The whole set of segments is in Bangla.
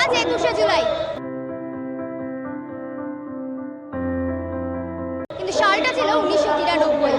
আজ একুশে জুলাই। কিন্তু সালটা ছিল উনিশশো তিরানব্বই।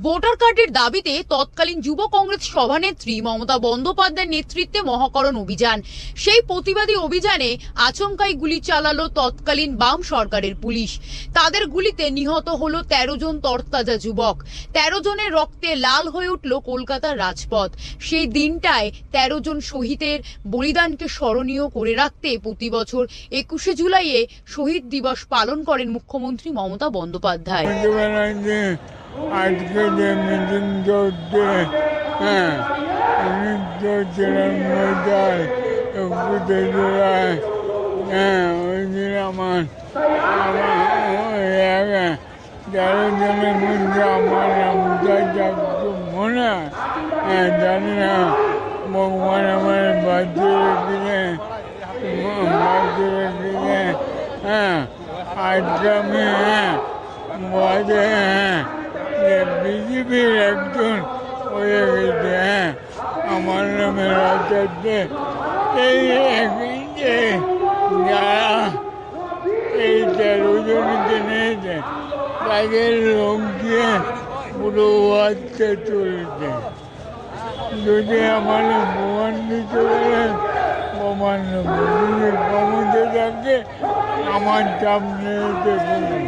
ভোটার কার্ডের দাবিতে তৎকালীন যুব কংগ্রেস সভানেত্রী মমতা বন্দ্যোপাধ্যায়ের নেতৃত্বে মহাকরণ অভিযান। সেই প্রতিবাদী অভিযানে আচমকাই গুলি চালালো তৎকালীন বাম সরকারের পুলিশ। তাদের গুলিতে নিহত হলো তেরো জন তরতাজা যুবক। তেরো জনের রক্তে লাল হয়ে উঠল কলকাতার রাজপথ। সেই দিনটায় তেরো জন শহীদের বলিদানকে স্মরণীয় করে রাখতে প্রতি বছর একুশে জুলাইয়ে শহীদ দিবস পালন করেন মুখ্যমন্ত্রী মমতা বন্দ্যোপাধ্যায়। সন্ধ্যেবেলাতে আজকে যে মিটিং চলছে হ্যাঁ সাল একুশে জুলাই হ্যাঁ ওই দিন আমার আমার তেরো জনের মধ্যে আমার নামটা মনে হ্যাঁ। জানি না, ভগবান আমার বাঁচিয়ে রেখেছে বাঁচিয়ে রেখেছে হ্যাঁ আজকে আমি হ্যাঁ হ্যাঁ বিজেপির একজন হয়ে গেছে হ্যাঁ আমার নামে রাজাতে এই যারা এই তেরো জনকে নিয়েছে, তাদের লোক দিয়ে পুরো বাচ্চা চলছে। যদি আমার প্রমাণ দিতে পারেন প্রমাণ নেব যদি থাকে, আমার চাপ বলুন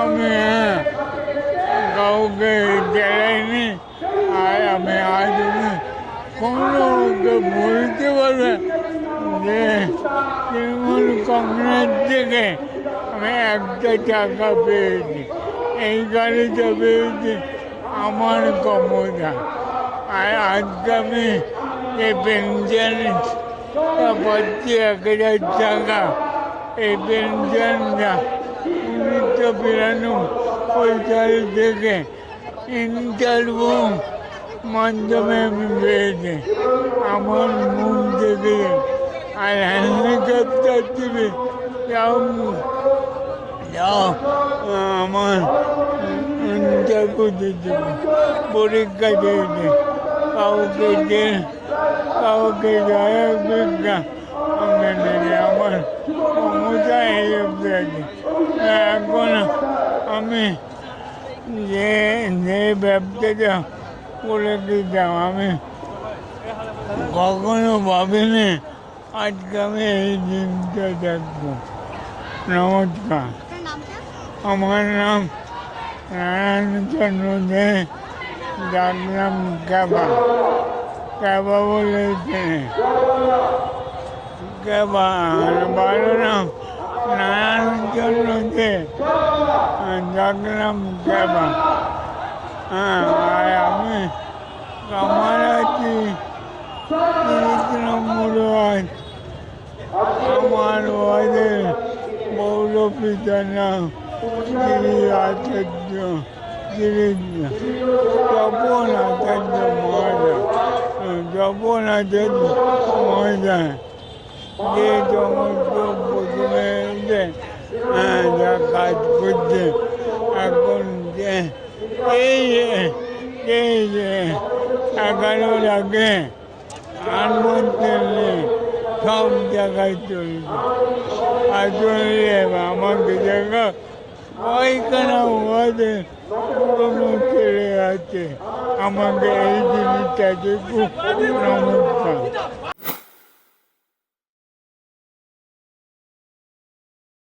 আমি হ্যাঁ কাউকে জ্বালাইনি। আর আমি আজ কোনো বলতে পারবে যে তৃণমূল কংগ্রেস থেকে আমি একটা টাকা পেয়েছি। এই গাড়িটা পেয়েছি আমার ক্ষমতা আর আজকে আমি এই পেনশন পাচ্ছি এক হাজার টাকা পেনশনটা উনিশশো বিরানব্বই থেকে ইন্টারভিউ মাধ্যমে আমি পেয়েছি আমার মুখ দেখে আর হ্যান্ডিক্যাপ্টার টিভি যাও যাও, আমার ইন্টারভিউ দিতে পরীক্ষা দিয়েছে। কাউকে কাউকে জয় বিজ্ঞা আমি নেই আমার এখন আমি যে যে ব্যবসাটা করে দিতাম আমি কখনো ভাবিনি আজকে আমি এই দিনটা দেখব নমস্কার আমার নাম নারায়ণচন্দ্র দে ডাকনাম ক্যাবা ক্যাবা বলেছে ক্যাবা ভালো নাম নারায়ণচন্দ্র দে ডাকনাম ক্যাবা হ্যাঁ আর আমি কামার আছি তিরিশ নম্বর ওয়ার্ড আমার ওয়ার্ডের পৌর পিতার নাম শ্রী আচার্য শ্রী তপন আচার্য মহাশয় তপন আচার্য মহাশয় যে সমস্ত হ্যাঁ, কাজ করছে এখন যে এই এই যে এগারোর আগে আনবন্তে সব জায়গায় চলছে আর আমাকে জায়গা ওইখানে ওদের পুরনো ছেলে আছে আমাকে এই জিনিসটা খুব নমস্কার